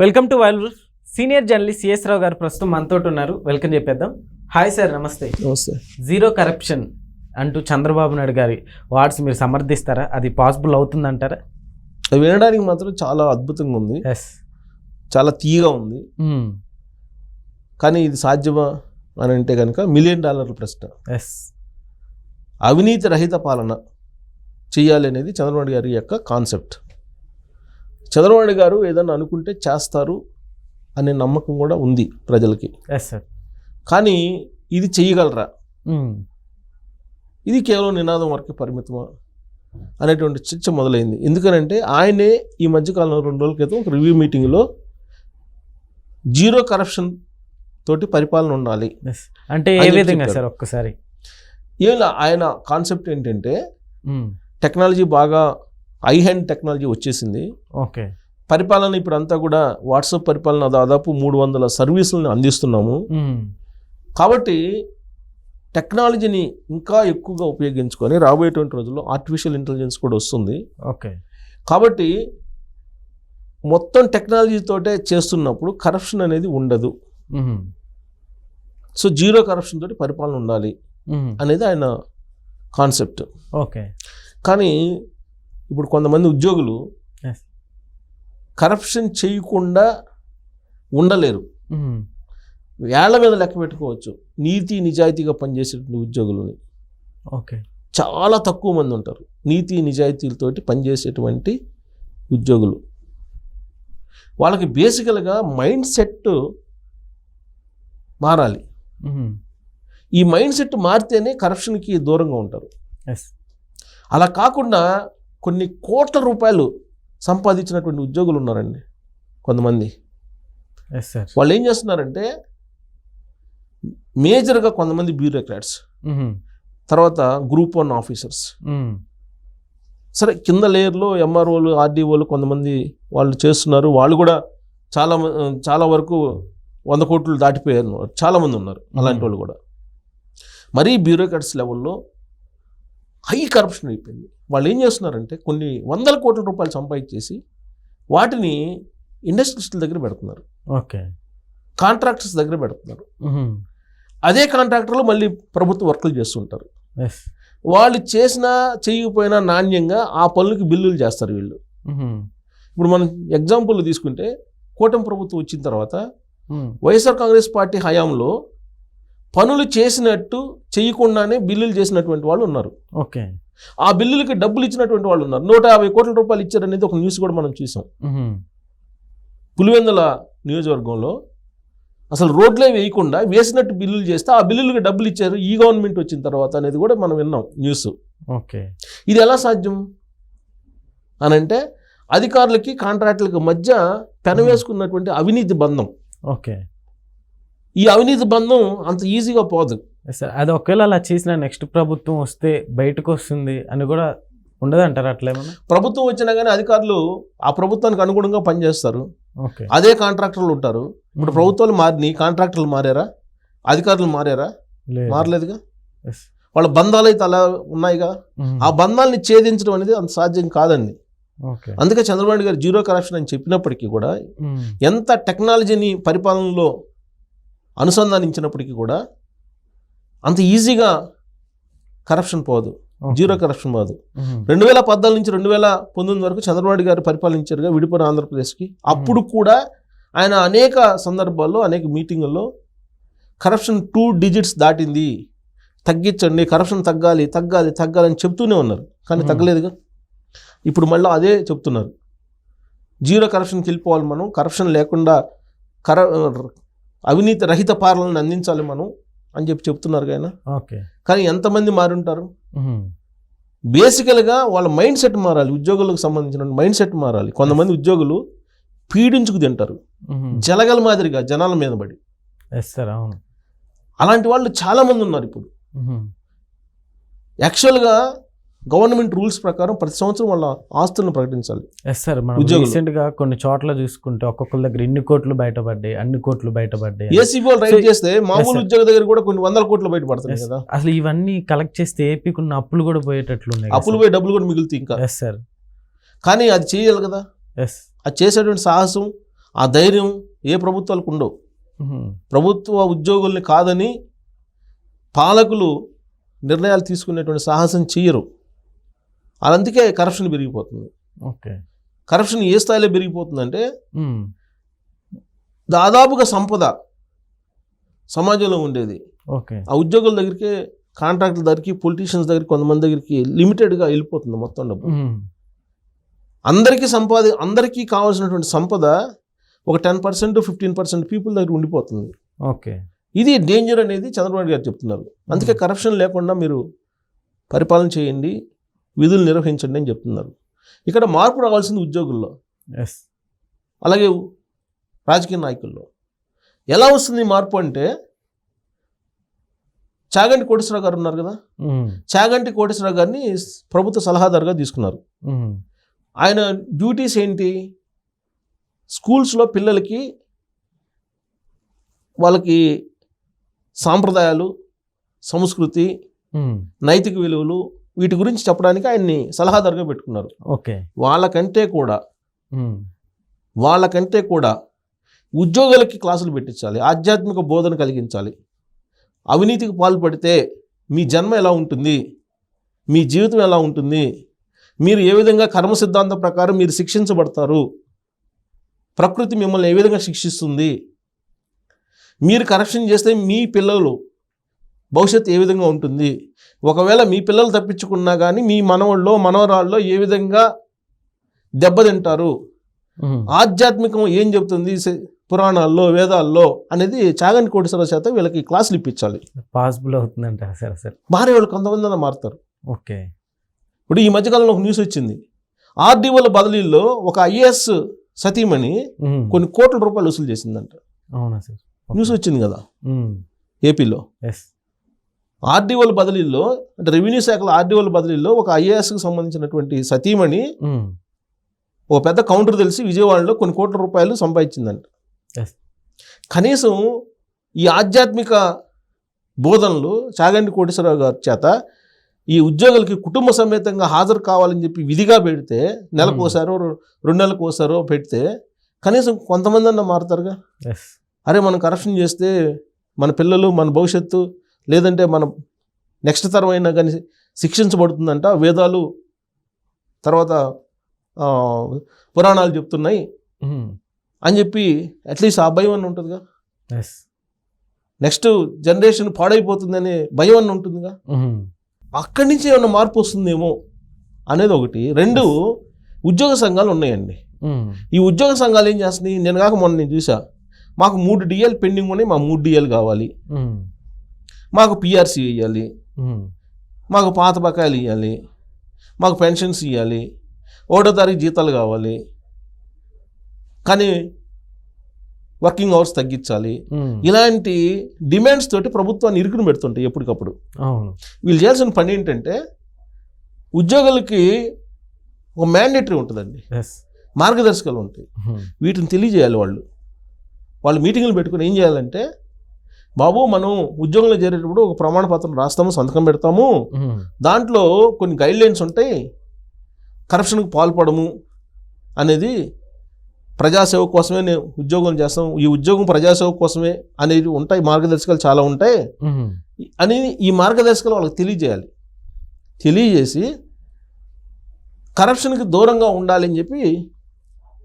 Welcome to while senior journalist C S Rao ప్రస్తుతం మనతో ఉన్నారు. వెల్కమ్ చెప్పేద్దాం. హాయ్ సార్ నమస్తే. నమస్తే. జీరో కరప్షన్ అంటూ చంద్రబాబు నాయుడు గారి వార్డ్స్ మీరు సమర్థిస్తారా? అది పాసిబుల్ అవుతుందంటారా? అది వినడానికి మాత్రం చాలా అద్భుతంగా ఉంది. ఎస్ చాలా తీయగా ఉంది. కానీ ఇది సాధ్యమా అని అంటే కనుక మిలియన్ డాలర్ల ప్రశ్న. ఎస్ అవినీతి రహిత పాలన చేయాలి అనేది చంద్రబాబు గారి యొక్క కాన్సెప్ట్ చంద్రబాబు గారు ఏదన్నా అనుకుంటే చేస్తారు అనే నమ్మకం కూడా ఉంది ప్రజలకి. కానీ ఇది చేయగలరా ఇది కేవలం నినాదం వరకు పరిమితమా? అనేటువంటి చర్చ మొదలైంది. ఎందుకనంటే ఆయనే ఈ మధ్యకాలంలో రెండు రోజుల క్రితం ఒక రివ్యూ మీటింగ్లో జీరో కరప్షన్ తోటి పరిపాలన ఉండాలి అంటే ఏ విధంగా. సార్ ఒక్కసారి? ఏం ఆయన కాన్సెప్ట్ ఏంటంటే టెక్నాలజీ బాగా ఐ హ్యాండ్ టెక్నాలజీ వచ్చేసింది. ఓకే. పరిపాలన ఇప్పుడు అంతా కూడా వాట్సాప్ పరిపాలన దాదాపు మూడు వందల సర్వీసులను అందిస్తున్నాము. కాబట్టి టెక్నాలజీని ఇంకా ఎక్కువగా ఉపయోగించుకొని రాబోయేటువంటి రోజుల్లో ఆర్టిఫిషియల్ ఇంటెలిజెన్స్ కూడా వస్తుంది. ఓకే. కాబట్టి మొత్తం టెక్నాలజీతోటే చేస్తున్నప్పుడు కరప్షన్ అనేది ఉండదు. సో జీరో కరప్షన్ తోటి పరిపాలన ఉండాలి అనేది ఆయన కాన్సెప్ట్. ఓకే. కానీ ఇప్పుడు కొంతమంది ఉద్యోగులు. కరప్షన్ చేయకుండా ఉండలేరు. వేళ్ళ మీద లెక్క పెట్టుకోవచ్చు. నీతి నిజాయితీగా పనిచేసేటువంటి ఉద్యోగులని. ఓకే చాలా తక్కువ మంది ఉంటారు. నీతి నిజాయితీలతోటి పనిచేసేటువంటి ఉద్యోగులు. వాళ్ళకి బేసికల్గా మైండ్ సెట్ మారాలి. ఈ మైండ్ సెట్ మారితేనే కరప్షన్కి దూరంగా ఉంటారు. అలా కాకుండా కొన్ని కోట్ల రూపాయలు సంపాదించినటువంటి ఉద్యోగులు ఉన్నారండి కొంతమంది. వాళ్ళు ఏం చేస్తున్నారంటే మేజర్గా కొంతమంది బ్యూరోక్రాట్స్ తర్వాత గ్రూప్ వన్ ఆఫీసర్స్. సరే కింద లేయర్లో ఎంఆర్ఓలు ఆర్డీఓలు కొంతమంది వాళ్ళు చేస్తున్నారు. వాళ్ళు కూడా చాలా చాలా వరకు వంద కోట్లు దాటిపోయారు. చాలామంది ఉన్నారు. అలాంటి వాళ్ళు కూడా. మరీ బ్యూరోక్రాట్స్ లెవెల్లో హై కరప్షన్ అయిపోయింది. వాళ్ళు ఏం చేస్తున్నారంటే కొన్ని వందల కోట్ల రూపాయలు సంపాదించేసి వాటిని ఇండస్ట్రీస్ల దగ్గర పెడుతున్నారు. ఓకే. కాంట్రాక్టర్స్ దగ్గర పెడుతున్నారు. అదే కాంట్రాక్టర్లు మళ్ళీ ప్రభుత్వ వర్కులు చేస్తుంటారు. వాళ్ళు చేసినా చేయకపోయినా నాణ్యంగా ఆ పనులకి బిల్లులు చేస్తారు వీళ్ళు. ఇప్పుడు మనం ఎగ్జాంపుల్ తీసుకుంటే కూటమి ప్రభుత్వం వచ్చిన తర్వాత వైఎస్ఆర్ కాంగ్రెస్ పార్టీ హయాంలో పనులు చేసినట్టు చేయకుండానే బిల్లులు చేసినటువంటి వాళ్ళు ఉన్నారు. ఓకే. ఆ బిల్లులకి డబ్బులు ఇచ్చినటువంటి వాళ్ళు ఉన్నారు. నూట యాభై కోట్ల రూపాయలు ఇచ్చారనేది ఒక న్యూస్ కూడా మనం చూసాం. పులివెందుల నియోజకవర్గంలో అసలు రోడ్లే వేయకుండా వేసినట్టు బిల్లులు చేస్తే ఆ బిల్లులకి డబ్బులు ఇచ్చారు ఈ గవర్నమెంట్ వచ్చిన తర్వాత అనేది కూడా మనం విన్నాం న్యూస్. ఓకే. ఇది ఎలా సాధ్యం? అని అంటే అధికారులకి కాంట్రాక్టులకి మధ్య పెనవేసుకున్నటువంటి అవినీతి బంధం. ఓకే. ఈ అవినీతి బంధం అంత ఈజీగా పోదు. సార్ అది ఒకవేళ అలా చేసిన నెక్స్ట్ ప్రభుత్వం వస్తే బయటకు వస్తుంది అని కూడా ఉండదు అంటారు అట్లేమన్నా ప్రభుత్వం వచ్చినా కానీ అధికారులు ఆ ప్రభుత్వానికి అనుగుణంగా పనిచేస్తారు. అదే కాంట్రాక్టర్లు ఉంటారు. ఇప్పుడు ప్రభుత్వాలు మారినాయి కాంట్రాక్టర్లు మారారా? అధికారులు మారారా? లేదు. మారలేదుగా. వాళ్ళ బంధాలు అయితే అలా ఉన్నాయిగా? మ్మ్. ఆ బంధాలని ఛేదించడం అనేది అంత సాధ్యం కాదండి. అందుకే చంద్రబాబు గారు జీరో కరప్షన్ అని చెప్పినప్పటికీ కూడా మ్మ్. ఎంత టెక్నాలజీని పరిపాలనలో అనుసంధానించినప్పటికీ కూడా అంత ఈజీగా కరప్షన్ పోదు. జీరో కరప్షన్ పోదు. రెండు వేల పద్నాలుగు నుంచి రెండు వేల పంతొమ్మిది వరకు చంద్రబాబు గారు పరిపాలించారుగా విడిపోయిన ఆంధ్రప్రదేశ్కి. అప్పుడు కూడా ఆయన అనేక సందర్భాల్లో అనేక మీటింగుల్లో కరప్షన్ టూ డిజిట్స్ దాటింది. తగ్గించండి కరప్షన్ తగ్గాలి తగ్గాలి తగ్గాలి అని చెప్తూనే ఉన్నారు. కానీ. తగ్గలేదుగా. ఇప్పుడు మళ్ళీ అదే చెప్తున్నారు. జీరో కరప్షన్కి వెళ్ళిపోవాలి మనం. కరప్షన్ లేకుండా కర అవినీతి రహిత పాలనని అందించాలి మనం అని చెప్పి చెప్తున్నారు ఆయన. ఓకే. కానీ ఎంతమంది మారుంటారు. బేసికల్గా వాళ్ళ మైండ్ సెట్ మారాలి ఉద్యోగులకు సంబంధించిన మైండ్ సెట్ మారాలి. కొంతమంది ఉద్యోగులు పీడించుకు తింటారు. జలగల మాదిరిగా జనాల మీద పడి. అవును. అలాంటి వాళ్ళు చాలా మంది ఉన్నారు ఇప్పుడు. యాక్చువల్గా గవర్నమెంట్ రూల్స్ ప్రకారం ప్రతి సంవత్సరం వాళ్ళ ఆస్తులను ప్రకటించాలి. ఎస్ సార్ మనం ఉద్యోగులు. రీసెంట్గా కొన్ని చోట్ల చూసుకుంటే ఒక్కొక్కరి దగ్గర ఇన్ని కోట్లు బయటపడ్డాయి అన్ని కోట్లు బయటపడ్డాయి ఏసీబీ వాళ్ళు రైట్ చేస్తే మామూలు. ఉద్యోగ దగ్గర కూడా కొన్ని వందల కోట్లు బయటపడుతున్నాయి Yes. కదా. అసలు ఇవన్నీ కలెక్ట్ చేస్తే ఏపీకి ఉన్న అప్పులు కూడా పోయేటట్లు అప్పులు పోయి డబ్బులు కూడా మిగులుతాయి ఇంకా. ఎస్ సార్ కానీ అది చేయాలి కదా. ఎస్ అది చేసేటువంటి సాహసం ఆ ధైర్యం ఏ ప్రభుత్వాలకు ఉండవు. ఉమ్. ప్రభుత్వ ఉద్యోగుల్ని కాదని పాలకులు నిర్ణయాలు తీసుకునేటువంటి సాహసం చెయ్యరు అందుకే కరప్షన్ పెరిగిపోతుంది. ఓకే. కరప్షన్ ఏ స్థాయిలో పెరిగిపోతుందంటే. దాదాపుగా సంపద సమాజంలో ఉండేది. ఓకే. ఆ ఉద్యోగుల దగ్గరికి కాంట్రాక్టుల దగ్గరికి పొలిటీషియన్స్ దగ్గరికి కొంతమంది దగ్గరికి లిమిటెడ్గా వెళ్ళిపోతుంది మొత్తం డబ్బు. అందరికీ సంపాది అందరికీ కావాల్సినటువంటి సంపద ఒక ten percent fifteen percent people దగ్గర ఉండిపోతుంది. ఓకే. ఇది డేంజర్ అనేది చంద్రబాబు గారు చెప్తున్నారు. అందుకే కరప్షన్ లేకుండా మీరు పరిపాలన చేయండి. విధులు నిర్వహించండి అని చెప్తున్నారు. ఇక్కడ మార్పు రావాల్సింది ఉద్యోగుల్లో. ఎస్ అలాగే రాజకీయ నాయకుల్లో. ఎలా వస్తుంది మార్పు అంటే చాగంటి కోటేశ్వరరావు గారు ఉన్నారు కదా. చాగంటి కోటేశ్వరరావు గారిని ప్రభుత్వ సలహాదారుగా తీసుకున్నారు. ఆయన డ్యూటీస్ ఏంటి? స్కూల్స్లో పిల్లలకి వాళ్ళకి సాంప్రదాయాలు సంస్కృతి. నైతిక విలువలు వీటి గురించి చెప్పడానికి ఆయన్ని సలహాదారుగా పెట్టుకున్నారు. ఓకే. వాళ్ళకంటే కూడా. వాళ్ళకంటే కూడా ఉద్యోగులకి క్లాసులు పెట్టించాలి ఆధ్యాత్మిక బోధన కలిగించాలి. అవినీతికి పాల్పడితే మీ జన్మ ఎలా ఉంటుంది? మీ జీవితం ఎలా ఉంటుంది? మీరు ఏ విధంగా కర్మ సిద్ధాంతం ప్రకారం మీరు శిక్షించబడతారు? ప్రకృతి మిమ్మల్ని ఏ విధంగా శిక్షిస్తుంది? మీరు కరప్షన్ చేస్తే మీ పిల్లలు భవిష్యత్తు ఏ విధంగా ఉంటుంది? ఒకవేళ మీ పిల్లలు తప్పించుకున్నా కానీ మీ మనవల్లో మనవరాల్లో ఏ విధంగా దెబ్బతింటారు. ఆధ్యాత్మికం ఏం చెప్తుంది స- పురాణాల్లో వేదాల్లో అనేది చాగంటి కోటేశ్వర చేత వీళ్ళకి క్లాసులు ఇప్పించాలి. పాసిబుల్ అవుతుందంట. సరే సరే. భార్య వాళ్ళు కొంతమంది మారుతారు. ఓకే. ఇప్పుడు ఈ మధ్యకాలంలో ఒక న్యూస్ వచ్చింది. ఆర్డీఓల బదిలీల్లో ఒక ఐఏఎస్ సతీమణి. కొన్ని కోట్ల రూపాయలు వసూలు చేసిందంట. అవునా సార్? న్యూస్ వచ్చింది కదా. ఏపీలో. ఎస్. ఆర్డీఓల బదిలీల్లో అంటే రెవెన్యూ శాఖలో ఆర్డీఓల బదిలీల్లో ఒక ఐఏఎస్కి సంబంధించినటువంటి సతీమణి ఉమ్. ఓ పెద్ద కౌంటర్ తెలిసి విజయవాడలో కొన్ని కోట్ల రూపాయలు సంపాదించిందంట. కనీసం ఈ ఆధ్యాత్మిక బోధనలు చాగంటి కోటేశ్వరరావు గారి చేత ఈ ఉద్యోగులకి కుటుంబ సమేతంగా హాజరు కావాలని చెప్పి విధిగా పెడితే నెలకోసారో రెండు నెలలకు ఒకసారో పెడితే కనీసం కొంతమంది అన్న మారుతారుగా అరే మనం కరప్షన్ చేస్తే మన పిల్లలు మన భవిష్యత్తు లేదంటే మన నెక్స్ట్ తరం అయినా కానీ శిక్షించబడుతుందంట. వేదాలు తర్వాత పురాణాలు చెప్తున్నాయి. అని చెప్పి అట్లీస్ట్ ఆ భయం అన్న ఉంటుందిగా. నెక్స్ట్ జనరేషన్ పాడైపోతుందనే భయం అన్న ఉంటుందిగా. అక్కడి నుంచి ఏమైనా మార్పు వస్తుందేమో అనేది ఒకటి. రెండు ఉద్యోగ సంఘాలు ఉన్నాయండి. ఈ ఉద్యోగ సంఘాలు ఏం చేస్తున్నాయి? నేను కాక మొన్న నేను చూసా. మాకు మూడు డిఎల్ పెండింగ్ ఉన్నాయి మా మూడు డిఎల్ కావాలి. మాకు పిఆర్సీ ఇవ్వాలి. మాకు పాత బకాయిలు ఇవ్వాలి మాకు పెన్షన్స్ ఇవ్వాలి ఒకటో తారీఖు జీతాలు కావాలి. కానీ వర్కింగ్ అవర్స్ తగ్గించాలి. ఇలాంటి డిమాండ్స్ తోటి ప్రభుత్వాన్ని ఇరుకుని పెడుతుంటాయి ఎప్పటికప్పుడు. వీళ్ళు చేయాల్సిన పని ఏంటంటే ఉద్యోగులకి ఒక మ్యాండేటరీ ఉంటుందండి. మార్గదర్శకాలు ఉంటాయి. వీటిని తెలియజేయాలి వాళ్ళు. వాళ్ళు మీటింగ్లు పెట్టుకుని ఏం చేయాలంటే బాబు మనం ఉద్యోగంలో చేరేటప్పుడు ఒక ప్రమాణ పత్రం రాస్తాము సంతకం పెడతాము. దాంట్లో కొన్ని గైడ్ లైన్స్ ఉంటాయి. కరప్షన్కి పాల్పడము అనేది ప్రజాసేవ కోసమే నేను ఉద్యోగం చేస్తాం. ఈ ఉద్యోగం ప్రజాసేవ కోసమే అనేవి ఉంటాయి మార్గదర్శకాలు చాలా ఉంటాయి. అని ఈ మార్గదర్శకాలు వాళ్ళకి తెలియజేయాలి. తెలియజేసి కరప్షన్కి దూరంగా ఉండాలి అని చెప్పి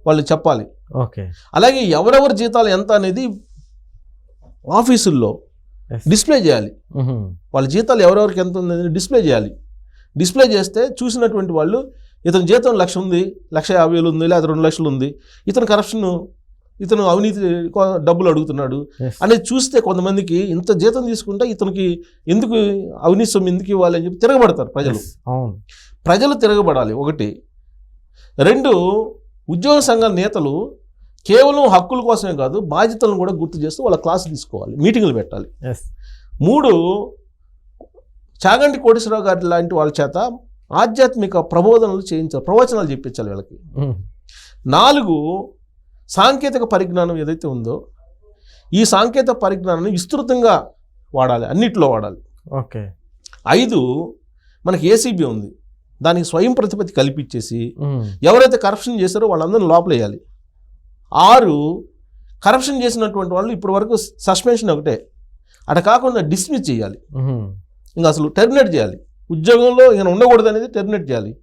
వాళ్ళు చెప్పాలి. ఓకే. అలాగే ఎవరెవరి జీతాలు ఎంత అనేది ఆఫీసుల్లో. డిస్ప్లే చేయాలి. వాళ్ళ జీతాలు ఎవరెవరికి ఎంత ఉంది డిస్ప్లే చేయాలి డిస్ప్లే చేస్తే చూసినటువంటి వాళ్ళు ఇతని జీతం లక్ష ఉంది లక్ష యాభై వేలు ఉంది లేదా రెండు లక్షలు ఉంది ఇతను కరప్షన్ ఇతను అవినీతి డబ్బులు అడుగుతున్నాడు. అనేది చూస్తే కొంతమందికి ఇంత జీతం తీసుకుంటే ఇతనికి ఎందుకు అవినీతి సొమ్ము ఎందుకు ఇవ్వాలి అని చెప్పి తిరగబడతారు ప్రజలు. అవును ప్రజలు తిరగబడాలి ఒకటి రెండు ఉద్యోగ సంఘాల నేతలు కేవలం హక్కుల కోసమే కాదు బాధ్యతలను కూడా గుర్తు చేస్తూ వాళ్ళ క్లాసు తీసుకోవాలి మీటింగులు పెట్టాలి. మూడు చాగంటి కోటేశ్వరరావు గారి లాంటి వాళ్ళ చేత ఆధ్యాత్మిక ప్రబోధనలు చేయించాలి ప్రవచనాలు చెప్పించాలి వీళ్ళకి. ఉమ్. నాలుగు సాంకేతిక పరిజ్ఞానం ఏదైతే ఉందో ఈ సాంకేతిక పరిజ్ఞానాన్ని విస్తృతంగా వాడాలి అన్నిట్లో వాడాలి. ఓకే ఐదు మనకి ఏసీబీ ఉంది. దానికి స్వయం ప్రతిపత్తి కల్పించేసి ఉమ్. ఎవరైతే కరప్షన్ చేశారో వాళ్ళందరినీ లోపలేయాలి. ఆరు కరప్షన్ చేసినటువంటి వాళ్ళు ఇప్పటి వరకు సస్పెన్షన్ ఒకటే. అట కాకుండా డిస్మిస్ చేయాలి. ఇంకా అసలు టెర్మినేట్ చేయాలి. ఉద్యోగంలో ఇంకా ఉండకూడదు అనేది టెర్మినేట్ చేయాలి.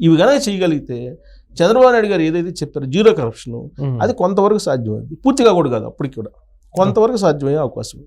ఇవి కనుక చేయగలిగితే చంద్రబాబు నాయుడు గారు ఏదైతే చెప్పారో జీరో కరప్షన్. అది కొంతవరకు సాధ్యమైంది. పూర్తిగా కూడా కాదు అప్పటికి కూడా. కొంతవరకు సాధ్యమయ్యే అవకాశం